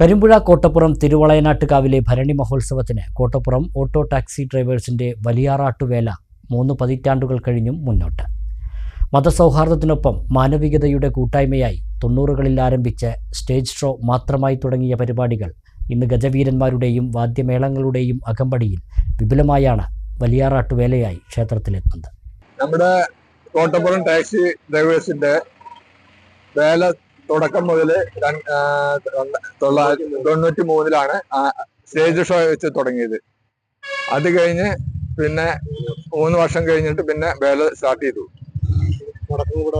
കരിമ്പുഴ കോട്ടപ്പുറം തിരുവളയനാട്ടുകാവിലെ ഭരണി മഹോത്സവത്തിന് Kottappuram auto taxi ഡ്രൈവേഴ്സിന്റെ വലിയാറാട്ടുവേല മൂന്ന് പതിറ്റാണ്ടുകൾ കഴിഞ്ഞും മുന്നോട്ട്. മതസൗഹാർദ്ദത്തിനൊപ്പം മാനവികതയുടെ കൂട്ടായ്മയായി തൊണ്ണൂറുകളിൽ ആരംഭിച്ച സ്റ്റേജ് ഷോ മാത്രമായി തുടങ്ങിയ പരിപാടികൾ ഇന്ന് ഗജവീരന്മാരുടെയും വാദ്യമേളങ്ങളുടെയും അകമ്പടിയിൽ വിപുലമായാണ് വലിയാറാട്ടുവേലയായി ക്ഷേത്രത്തിലെത്തുന്നത്. നമ്മുടെ കോട്ടപ്പുറം ടാക്സി ഡ്രൈവേഴ്സിന്റെ വേല തുടക്കം മുതൽ തൊള്ളായിരത്തി തൊണ്ണൂറ്റി മൂന്നിലാണ് സ്റ്റേജ് ഷോ വെച്ച് തുടങ്ങിയത്. അത് കഴിഞ്ഞ് പിന്നെ മൂന്ന് വർഷം കഴിഞ്ഞിട്ട് പിന്നെ വേല സ്റ്റാർട്ട് ചെയ്തു.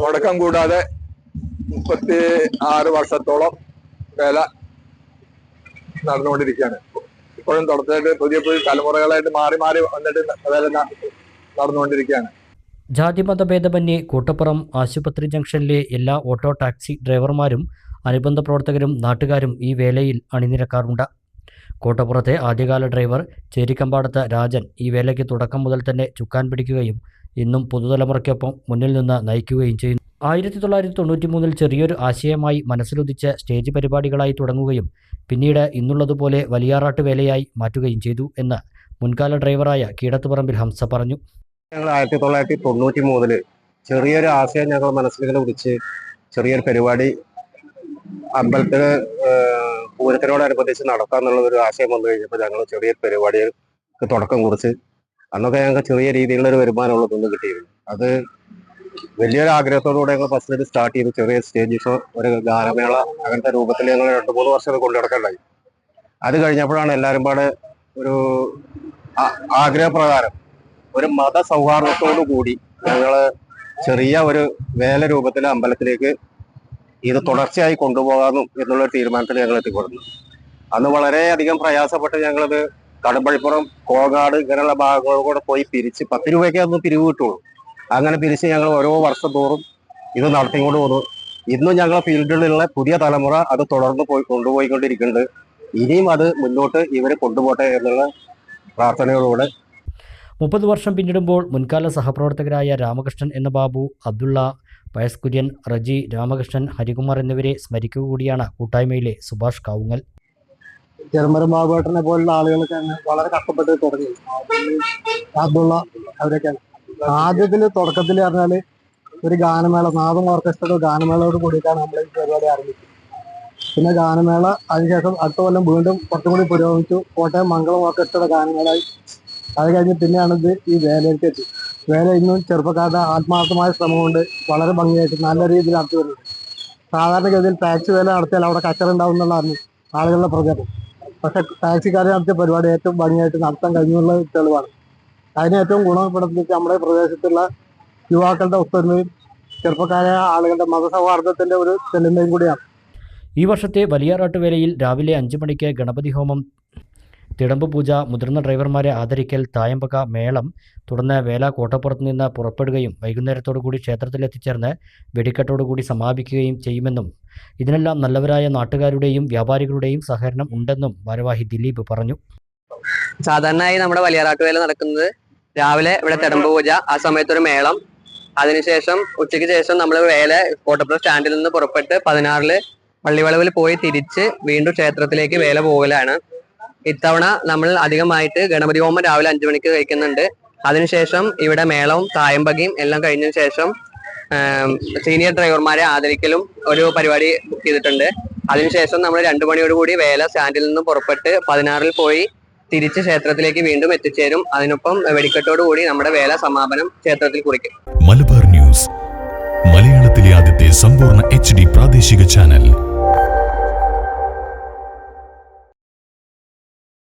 തുടക്കം കൂടാതെ മുപ്പത്തി ആറ് വർഷത്തോളം വേല നടന്നുകൊണ്ടിരിക്കുകയാണ്. ഇപ്പോഴും തുടർച്ചയായിട്ട് പുതിയ പുതിയ തലമുറകളായിട്ട് മാറി മാറി വന്നിട്ട് വേല നടന്നുകൊണ്ടിരിക്കുകയാണ്. ജാതിമത ഭേദമന്യേ കോട്ടപ്പുറം ആശുപത്രി ജംഗ്ഷനിലെ എല്ലാ ഓട്ടോ ടാക്സി ഡ്രൈവർമാരും അനുബന്ധ പ്രവർത്തകരും നാട്ടുകാരും ഈ വേലയിൽ അണിനിരക്കാറുണ്ട്. കോട്ടപ്പുറത്തെ ആദ്യകാല ഡ്രൈവർ ചേരിക്കമ്പാടത്ത് രാജൻ ഈ വേലയ്ക്ക് തുടക്കം മുതൽ തന്നെ ചുക്കാൻ പിടിക്കുകയും ഇന്നും പുതുതലമുറയ്ക്കൊപ്പം മുന്നിൽ നിന്ന് നയിക്കുകയും ചെയ്യുന്നു. ആയിരത്തി തൊള്ളായിരത്തി തൊണ്ണൂറ്റി മൂന്നിൽ ചെറിയൊരു ആശയമായി മനസ്സിലുദിച്ച് സ്റ്റേജ് പരിപാടികളായി തുടങ്ങുകയും പിന്നീട് ഇന്നുള്ളതുപോലെ വലിയാറാട്ട് വേലയായി മാറ്റുകയും ചെയ്തു എന്ന് മുൻകാല ഡ്രൈവറായ കീടത്തുപറമ്പിൽ ഹംസ പറഞ്ഞു. ഞങ്ങൾ ആയിരത്തി തൊള്ളായിരത്തി തൊണ്ണൂറ്റി മൂന്നിൽ ചെറിയൊരു ആശയം ഞങ്ങൾ മനസ്സിലിങ്ങനെ പിടിച്ച് ചെറിയൊരു പരിപാടി അമ്പലത്തിന് പൂരത്തിനോടനുബന്ധിച്ച് പൂരത്തിനോടനുബന്ധിച്ച് നടത്താന്നുള്ള ഒരു ആശയം വന്നു കഴിഞ്ഞപ്പോൾ ഞങ്ങൾ ചെറിയൊരു പരിപാടിക്ക് തുടക്കം കുറിച്ച് അന്നൊക്കെ ഞങ്ങൾക്ക് ചെറിയ രീതിയിലുള്ള ഒരു വരുമാനമുള്ളതൊന്നും കിട്ടിയിരുന്നു. അത് വലിയൊരു ആഗ്രഹത്തോടുകൂടെ ഞങ്ങൾ ഫസ്റ്റ് സ്റ്റാർട്ട് ചെയ്തു. ചെറിയ സ്റ്റേജ് ഷോ ഒരു ഗാനമേള അങ്ങനത്തെ രൂപത്തിൽ ഞങ്ങൾ രണ്ട് മൂന്ന് വർഷം കൊണ്ടു നടക്കണ്ടായി. അത് കഴിഞ്ഞപ്പോഴാണ് എല്ലാവരും പാടെ ഒരു ആഗ്രഹപ്രകാരം ഒരു മത സൗഹാർദ്ദത്തോടു കൂടി ഞങ്ങൾ ചെറിയ ഒരു വേല രൂപത്തിൽ അമ്പലത്തിലേക്ക് ഇത് തുടർച്ചയായി കൊണ്ടുപോകാമെന്നും എന്നുള്ള തീരുമാനത്തിൽ ഞങ്ങൾ എത്തിക്കൊടുന്നു അന്ന് വളരെയധികം പ്രയാസപ്പെട്ട് ഞങ്ങളത് കടമ്പഴിപ്പുറം കോങ്ങാട് ഇങ്ങനെയുള്ള ഭാഗങ്ങളും കൂടെ പോയി പിരിച്ച് പത്ത് രൂപയ്ക്ക് അന്ന് പിരിവ് കിട്ടുള്ളൂ. അങ്ങനെ പിരിച്ച് ഞങ്ങൾ ഓരോ വർഷം തോറും ഇത് നടത്തിക്കൊണ്ട് പോകുന്നു ഇന്നും ഞങ്ങളെ ഫീൽഡിലുള്ള പുതിയ തലമുറ അത് തുടർന്ന് പോയി കൊണ്ടുപോയിക്കൊണ്ടിരിക്കുന്നുണ്ട്. ഇനിയും അത് മുന്നോട്ട് ഇവരെ കൊണ്ടുപോട്ടെ എന്നുള്ള പ്രാർത്ഥനയോടുകൂടെ മുപ്പത് വർഷം പിന്നിടുമ്പോൾ മുൻകാല സഹപ്രവർത്തകരായ രാമകൃഷ്ണൻ എന്ന ബാബു അബ്ദുള്ള പയസ്കുര്യൻ റജി രാമകൃഷ്ണൻ ഹരികുമാർ എന്നിവരെ സ്മരിക്കുക കൂടിയാണ് കൂട്ടായ്മയിലെ സുഭാഷ് കാവുങ്ങൽ. ചെറുമരം ബാബുവേട്ടനെ പോലുള്ള ആളുകളൊക്കെ വളരെ കഷ്ടപ്പെട്ട് തുടങ്ങി. അബ്ദുള്ള അവരൊക്കെയാണ് ആദ്യത്തിൽ തുടക്കത്തിൽ പറഞ്ഞാൽ ഒരു ഗാനമേള നാദം ഓർക്കസ്ട്രയുടെ ഗാനമേളയോട് കൂടിയിട്ടാണ് നമ്മൾ ഈ പരിപാടി ആരംഭിച്ചത്. പിന്നെ ഗാനമേള അതിനുശേഷം അടുത്ത കൊല്ലം വീണ്ടും കുറച്ചും കൂടി പുരോഗമിച്ചു. കോട്ടയം മംഗളം ഓർക്കസ്ട്രയുടെ ഗാനമേളായി അത് കഴിഞ്ഞ് പിന്നെയാണിത് ഈ വേലയിലേക്ക് എത്തി വേല ഇന്നും ചെറുപ്പക്കാരുടെ ആത്മാർത്ഥമായ ശ്രമം കൊണ്ട് വളരെ ഭംഗിയായിട്ട് നല്ല രീതിയിൽ നടത്തി വരുന്നത് സാധാരണഗതിയിൽ ടാക്സി വേല നടത്തിയാൽ അവിടെ കച്ചറ ഉണ്ടാവും എന്നുള്ളതാണ് ആളുകളുടെ പ്രചരണം പക്ഷെ ടാക്സിക്കാരെ നടത്തിയ പരിപാടി ഏറ്റവും ഭംഗിയായിട്ട് നടത്താൻ കഴിഞ്ഞുള്ള തെളിവാണ്. അതിന് ഏറ്റവും ഗുണപ്പെടുത്തിയിട്ട് നമ്മുടെ പ്രദേശത്തുള്ള യുവാക്കളുടെ ഒത്തൊരുമയും ചെറുപ്പക്കാരായ ആളുകളുടെ മതസൗഹാർദ്ദത്തിന്റെ ഒരു തെളിമയും കൂടിയാണ്. ഈ വർഷത്തെ വലിയാറാട്ടുവേലയിൽ രാവിലെ അഞ്ചു മണിക്ക് ഗണപതി ഹോമം തിടമ്പ് പൂജ മുതിർന്ന ഡ്രൈവർമാരെ ആദരിക്കൽ തായമ്പക മേളം തുടർന്ന് വേല കോട്ടപ്പുറത്ത് നിന്ന് പുറപ്പെടുകയും വൈകുന്നേരത്തോടുകൂടി ക്ഷേത്രത്തിലെത്തിച്ചേർന്ന് വെടിക്കെട്ടോടുകൂടി സമാപിക്കുകയും ചെയ്യുമെന്നും ഇതിനെല്ലാം നല്ലവരായ നാട്ടുകാരുടെയും വ്യാപാരികളുടെയും സഹകരണം ഉണ്ടെന്നും ഭാരവാഹി ദിലീപ് പറഞ്ഞു. സാധാരണയായി നമ്മുടെ വലിയാറാട്ടുവേല നടക്കുന്നത് രാവിലെ ഇവിടെ തിടമ്പ് പൂജ ആ സമയത്തൊരു മേളം. അതിനുശേഷം ഉച്ചയ്ക്ക് ശേഷം നമ്മൾ വേല കോട്ടപ്പുറം സ്റ്റാൻഡിൽ നിന്ന് പുറപ്പെട്ട് പതിനാറിൽ പള്ളിവളവിൽ പോയി തിരിച്ച് വീണ്ടും ക്ഷേത്രത്തിലേക്ക് വേല പോകലാണ്. ഇത്തവണ നമ്മൾ അധികമായിട്ട് ഗണപതി ഹോമം രാവിലെ അഞ്ചു മണിക്ക് കഴിക്കുന്നുണ്ട്. അതിനുശേഷം ഇവിടെ മേളവും തായമ്പകയും എല്ലാം കഴിഞ്ഞതിന് ശേഷം സീനിയർ ഡ്രൈവർമാരെ ആദരിക്കലും ഒരു പരിപാടി ബുക്ക് ചെയ്തിട്ടുണ്ട്. അതിനുശേഷം നമ്മൾ രണ്ടു മണിയോടുകൂടി വേല സ്റ്റാൻഡിൽ നിന്ന് പുറപ്പെട്ട് പതിനാറിൽ പോയി തിരിച്ച് ക്ഷേത്രത്തിലേക്ക് വീണ്ടും എത്തിച്ചേരും. അതിനൊപ്പം വെടിക്കെട്ടോടുകൂടി നമ്മുടെ വേല സമാപനം ക്ഷേത്രത്തിൽ കുറിക്കും. മലബാർ ന്യൂസ് മലയാളത്തിലെ ആദ്യത്തെ സമ്പൂർണ എച്ച് പ്രാദേശിക ചാനൽ.